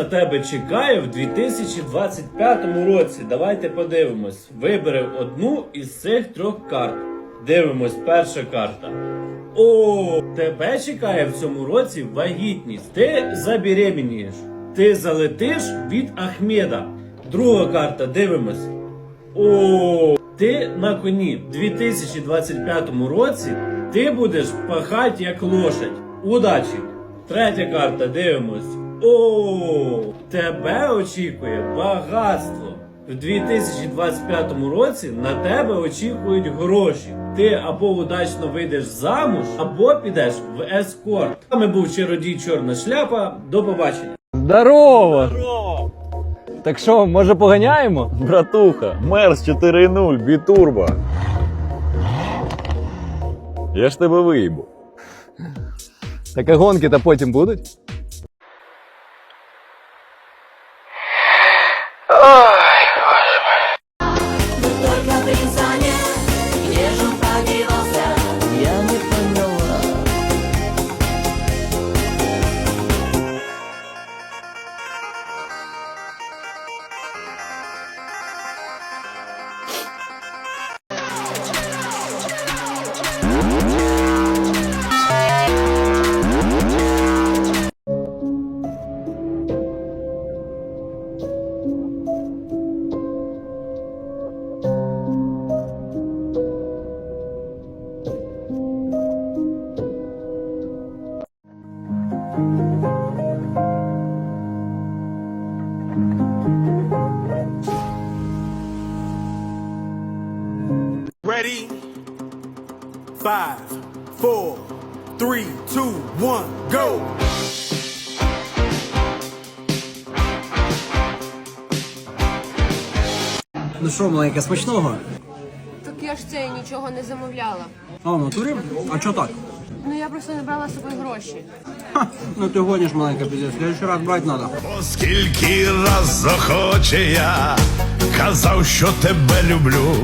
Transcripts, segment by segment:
на тебе чекає в 2025 році? Давайте подивимось. Вибери одну із цих трьох карт. Дивимось, перша карта. О, тебе чекає в цьому році вагітність. Ти забеременієш. Ти залетиш від Ахмеда. Друга карта, дивимось. О, ти на коні в 2025 році ти будеш пахати як лошадь. Удачі! Третя карта, дивимось. О, тебе очікує багатство. В 2025 році на тебе очікують гроші. Ти або удачно вийдеш замуж, або підеш в ескорт. З вами був чародій Чорна шляпа. До побачення. Здорово! Так що, може поганяємо? Братуха, Мерс 4.0, бітурбо. Я ж тебе виїбу. Так а гонки то потім будуть? Ну що, маленька, смачного? Так я ж це нічого не замовляла. А, в натурі? А чого так? Ну я просто не брала з собою гроші. Ха, ну ти гониш, маленька, піздець. В следующий раз брати треба. Оскільки раз захоче я казав, що тебе люблю.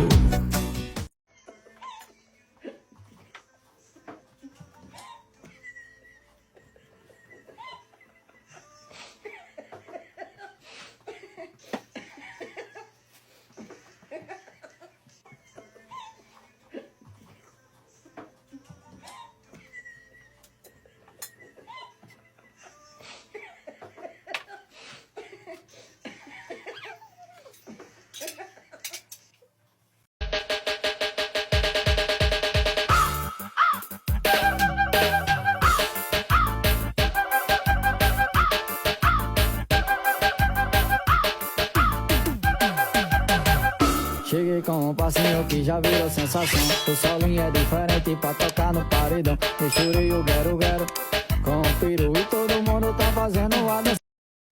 Virou sensação. O solinho é diferente pra tocar no paredão. Misturei o guero guero com o peru e todo mundo tá fazendo a dança.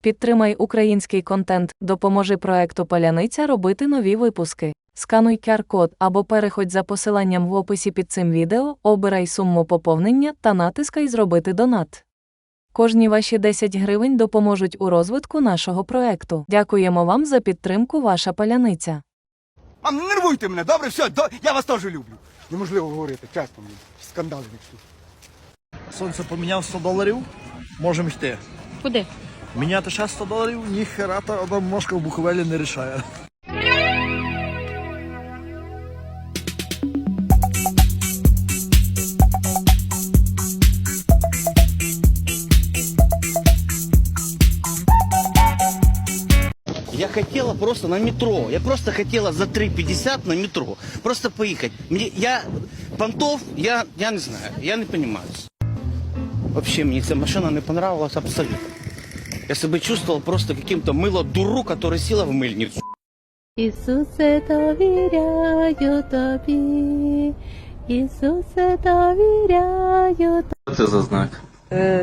Підтримай український контент, допоможи проекту Паляниця робити нові випуски. Скануй QR-код або переходь за посиланням в описі під цим відео, обирай суму поповнення та натискай Зробити донат. Кожні ваші 10 гривень допоможуть у розвитку нашого проекту. Дякуємо вам за підтримку, ваша паляниця. А не нервуйте мене, добре, все, до... я вас теж люблю. Неможливо говорити, чесно мені. Скандали тут. Сонце поміняв 100 доларів, можемо йти. Куди? Міняти ще 100 доларів, ніхера та одна мошка в Буковелі не рішає. просто на метро. Я просто хотела за 3,50 на метро. Просто поехать. Мне, я, понтов, я, я не знаю, я не понимаю. Вообще, мне эта машина не понравилась абсолютно. Я себя чувствовал просто каким-то мыло-дуру, который села в мыльницу. Ісусе, довіряю тобі. Ісусе, довіряю тобі. Це за знак.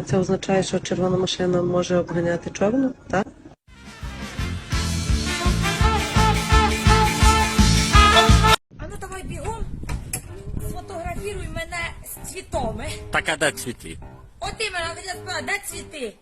Це означає, що червона машина може обганяти чорну, так? Цвітами. Так, а де цвіти? От іменно, я спала, де цвіти?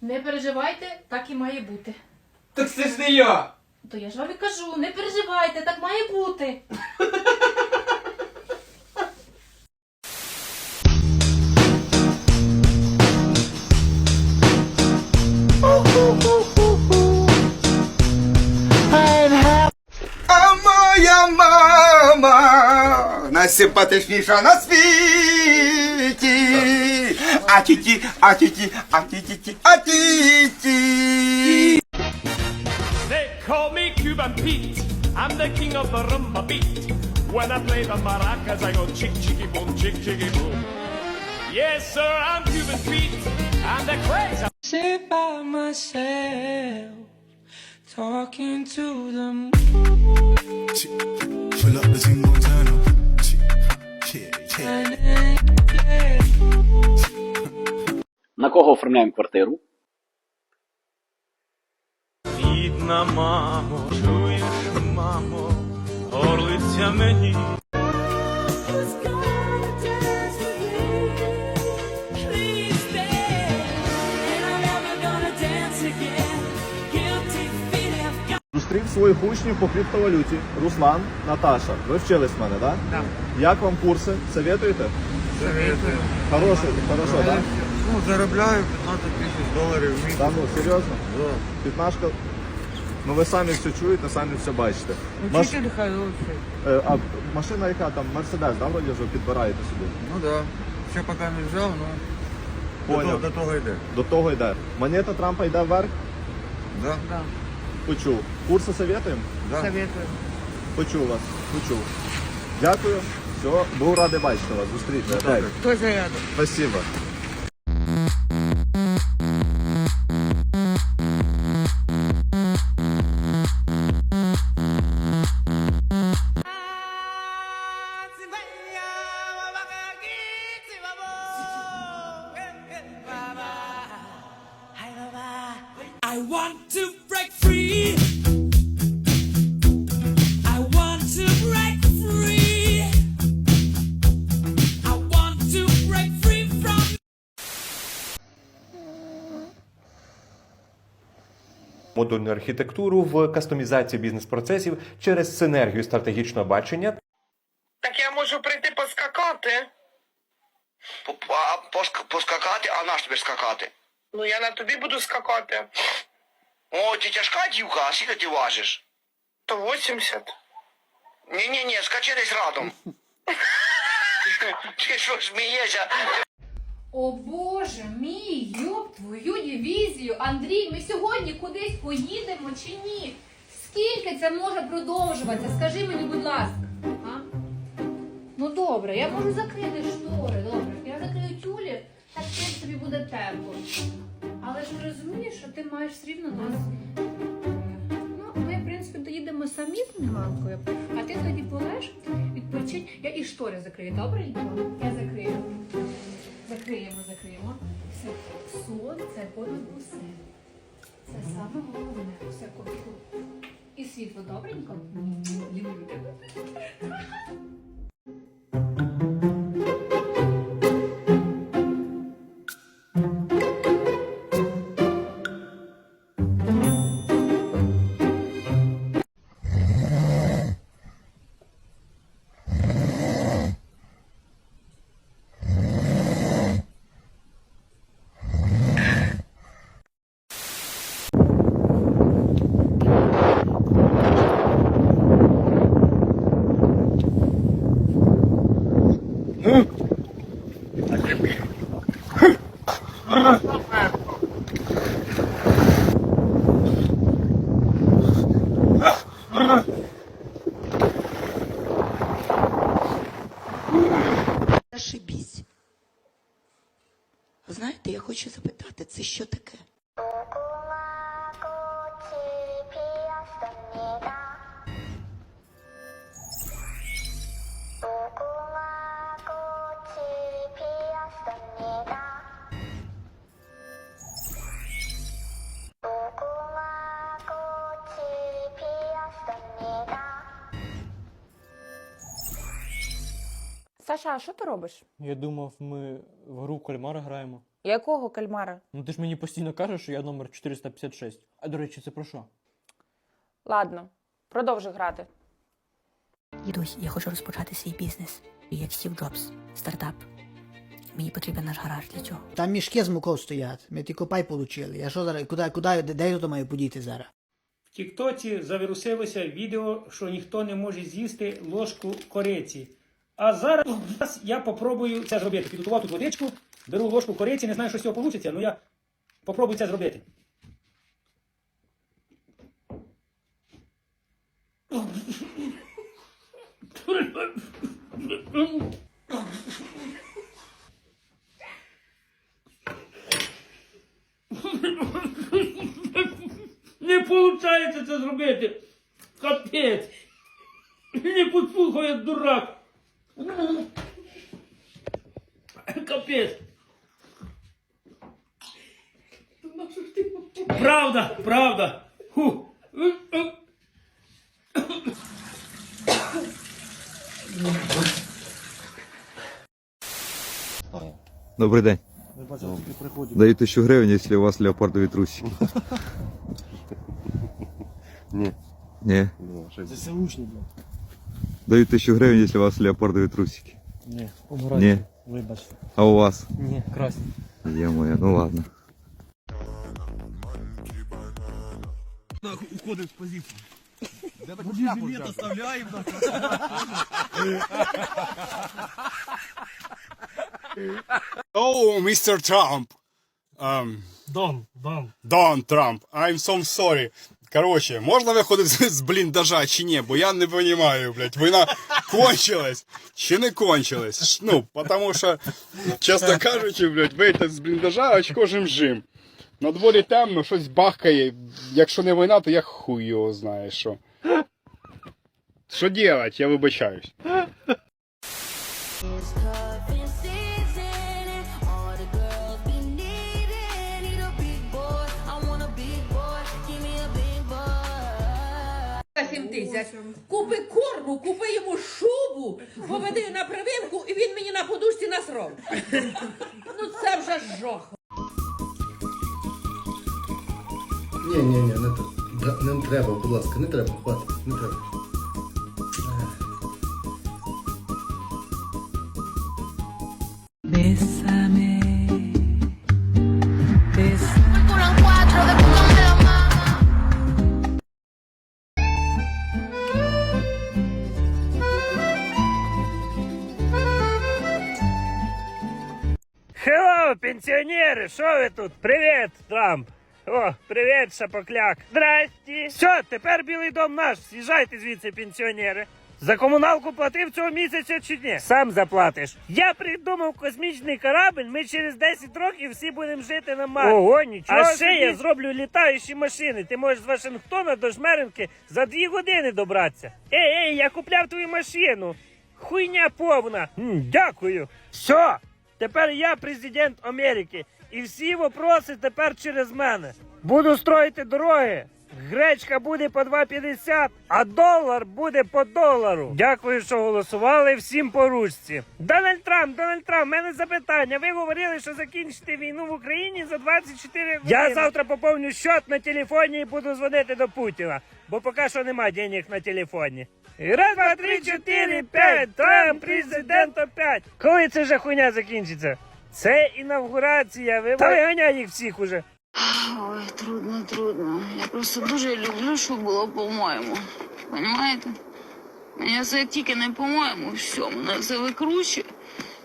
Не переживайте, так і має бути. Так це ж не я! То я ж вам і кажу, не переживайте, так має бути. найсимпатичніша на світі. А тіті, а тіті, а тіті, а тіті. They call me Cuban Pete. I'm the king of the rumba beat. When I play the maracas, I go chick chicky boom, chick chicky boom. Yes, sir, I'm Cuban Pete. I'm the craze. Sit by myself, talking to the Fill up the team, gon' turn up. На кого оформляємо квартиру? Рідна мамо, чуєш, мамо, горлиця мені. Зустрів своїх учнів по криптовалюті. Руслан, Наташа. Ви вчились в мене, так? Так. Як вам курси? Советуєте? Советую. Хороше, хорошо, так? Ну, заробляю 15 тисяч доларів в місяць. Та ну, серйозно? П'ятнашка. Ну ви самі все чуєте, самі все бачите. Маш... хай лучше. Е, а машина яка там, Мерседес, да, вроді вже підбираєте собі? Ну да. Ще поки не взяв, ну Поняв. до того йде. До того йде. Монета Трампа йде вверх, Да? Почув. Курси советуємо? Да. Советую. Почув вас, почув. Дякую. Все, був радий бачити вас. Зустріти. опять. Хто рядом. Спасибо. I want to break free. I want to break free. I want to break free from модульну архітектуру в кастомізації бізнес-процесів через синергію стратегічного бачення Так я можу прийти поскакати. Поскакати, а наш тобі скакати? Ну я на тобі буду скакати. О, ти тяжка дівка, а скільки ти важиш? То 80. Ні-ні-ні, скачи десь радом. Ти що, смієшся? О Боже мій, йоб твою дивізію. Андрій, ми сьогодні кудись поїдемо чи ні? Скільки це може продовжуватися? Скажи мені, будь ласка. А? Ну добре, я можу закрити штори, добре. Так теж тобі буде тепло. Але ж розумієш, що ти маєш все рівно нас. Ну, ми, в принципі, доїдемо самі з Міланкою, а ти тоді полеж, відпочинь. Я і штори закрию, добре? Я закрию. Закриємо, закриємо. Все. Сон це понад усе. Це саме головне. Все копіку. І світло добренько. Люблю тебе. Зашибісь. Знаєте, я хочу запитати, це що таке? А що ти робиш? Я думав, ми в гру кальмара граємо. Якого кальмара? Ну ти ж мені постійно кажеш, що я номер 456. А до речі, це про що? Ладно, продовжуй грати. Дідусь, я хочу розпочати свій бізнес. Як Стів Джобс, стартап. Мені потрібен наш гараж для цього. Там мішки з мукою стоять. Ми тільки пай получили. Я що зараз, куди, куди, де, де я то маю подіти зараз? В Тіктоці завірусилося відео, що ніхто не може з'їсти ложку кориці. А зараз я попробую це зробити. Підготував тут водичку, беру ложку кориці, не знаю, що з цього вийде, але я попробую це зробити. Не виходить це зробити. Капець. Не послухав, я дурак. Капець. Правда, правда. Добрий день. Даю тисячу гривень, якщо у вас леопардові трусики. Ні. Ні. ЗСУшні, блядь. Даю тисячу гривень, якщо у вас леопардові трусики. Ні, Ні. Вибачте. А у вас? Ні, красні. Є моя, ну ладно. Уходимо з позиції. Жилет оставляємо. Oh, Mr. Trump. Um, Дон, Дон. Дон Трамп, I'm so sorry. Короче, можна виходити з з бліндажа чи ні? Бо я не розумію, блядь, війна кончилась чи не кончилась? Ш- Ну, потому що, чесно кажучи, блядь, вийти з бліндажа, очко жим-жим. На дворі темно, щось бахкає. Якщо не війна, то я хуй його знає, що. Що делать, я вибачаюсь. Тисяч. Купи корму, купи йому шубу, поведи на прививку, і він мені на подушці насрав. Ну це вже жох. Ні, ні, ні, не, тр- не треба, будь ласка, не треба, хватить, не треба. Bésame. Bésame. Хелло, пенсіонери, що ви тут? Привіт, Трамп. О, привіт, шапокляк. Здрасті. Все, тепер білий дом наш. З'їжджайте звідси, пенсіонери. За комуналку платив цього місяця чи ні? Сам заплатиш. Я придумав космічний корабль. Ми через 10 років всі будемо жити на Марсі. Ого, нічого. А ще я зроблю літаючі машини. Ти можеш з Вашингтона до Жмеринки за 2 години добратися. Ей, ей, я купляв твою машину. Хуйня повна. М, дякую. Все. Тепер я президент Америки. І всі вопроси тепер через мене. Буду строїти дороги. Гречка буде по 2,50, а долар буде по долару. Дякую, що голосували всім по ручці. Дональд Трамп, Дональд Трамп, мене запитання. Ви говорили, що закінчите війну в Україні за 24 години. Я завтра поповню счет на телефоні і буду дзвонити до Путіна, бо поки що нема денег на телефоні. Раз, два, три, чотири, п'ять. Трамп, президент опять. Коли це вже хуйня закінчиться? Це інавгурація. Ви виганяй їх всіх уже. Ой, трудно, трудно. Я просто дуже люблю, щоб було по-моєму. Понимаєте? Мені це тільки не по-моєму, все, мене це викручує.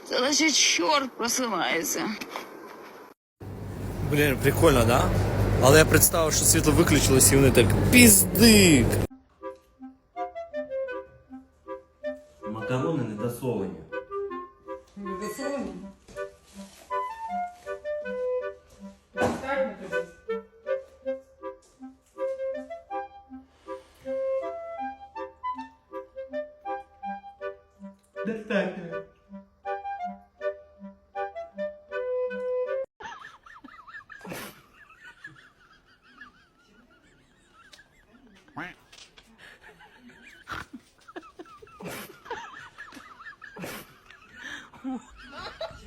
Це наче чорт просинається. Блін, прикольно, да? Але я представив, що світло виключилось і вони так піздик. Макарони не The Thunder.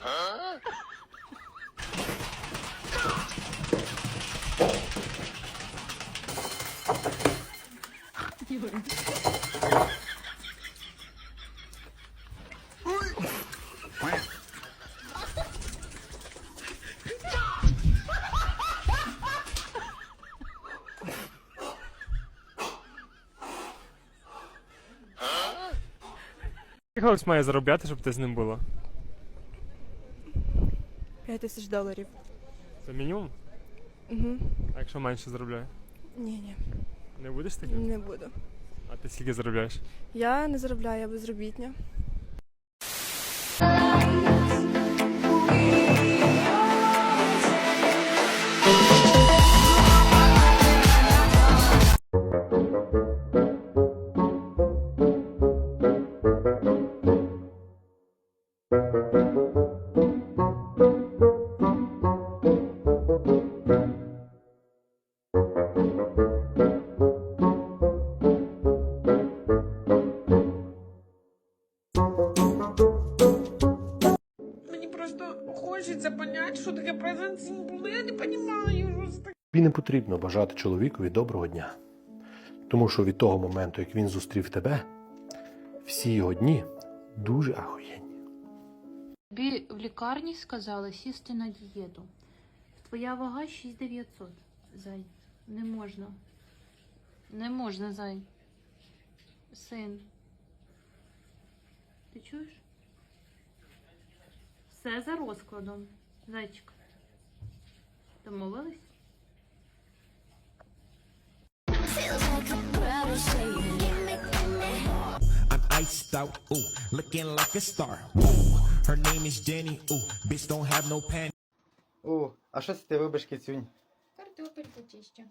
huh? you Хлопець має заробляти, щоб ти з ним було? 5 тисяч доларів. Це мінімум? Угу. А якщо менше заробляє? Ні, ні, Не будеш таким? не буду. А ти скільки заробляєш? Я не заробляю, я безробітня. Хочеться поняти, що таке презент символ. Я не розумію, що це таке. Тобі не потрібно бажати чоловікові доброго дня. Тому що від того моменту, як він зустрів тебе, всі його дні дуже ахуєнні. Тобі в лікарні сказали сісти на дієту. Твоя вага 6900. Зай, не можна. Не можна, зай. Син. Ти чуєш? Все за розкладом. Зайчик. Домовились? I'm iced out, ooh, looking like a star. Ooh, her name is Jenny, ooh, bitch don't have no pan. О, а що це ти робиш, кицюнь? Картопельку чищу.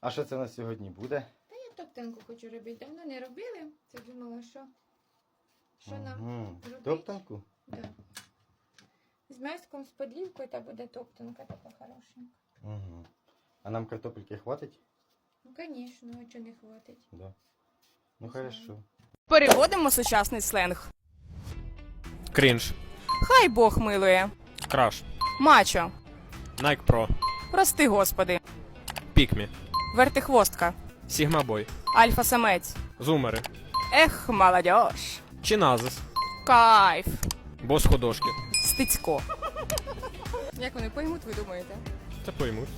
А що це на сьогодні буде? Та я топтанку хочу робити. Давно не робили. Це думала, що. Що нам Мгм. робити? Топтанку? Да. З м'яском, з подлівкою та буде топтанка така хорошенька. Угу. А нам картопельки хватить? Ну, звісно, а чого не хватить? Да. Ну хорошо. Переводимо сучасний сленг. Крінж. Хай Бог милує. Краш. Мачо. Nike Pro. Прости, господи. Пікмі. Вертихвостка. Sigma Boy. Альфа-самець. Зумери. Ех, молодіж. Чиназис. Кайф. Бос ходошки. Стецько. Як вони поймуть, ви думаєте? Та поймуть.